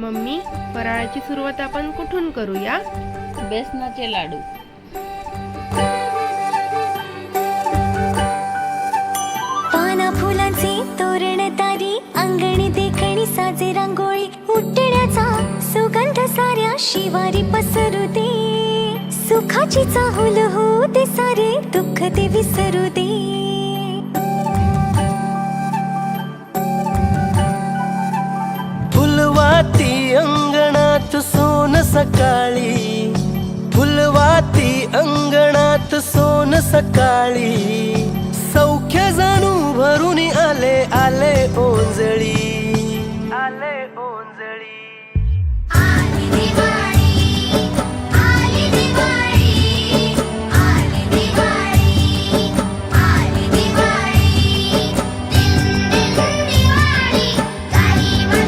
Mummy फराळाची सुरुवात आपण कुठून करूया? बेसनाचे लाडू. पाना फुलांचे तोरण तारी अंगणी देखणी साजे रांगोळी उठण्याचा सुगंध साऱ्या शिवारी पसरू दे. सुखाची चाहुल हो दे सारे दुःख ते विसरू दे. अंगणात सोन सकाळी फुलवाती अंगणात सोन सकाळी. सौख्य जाणू भरून आले आले ओंजळी. आले ओंजळी.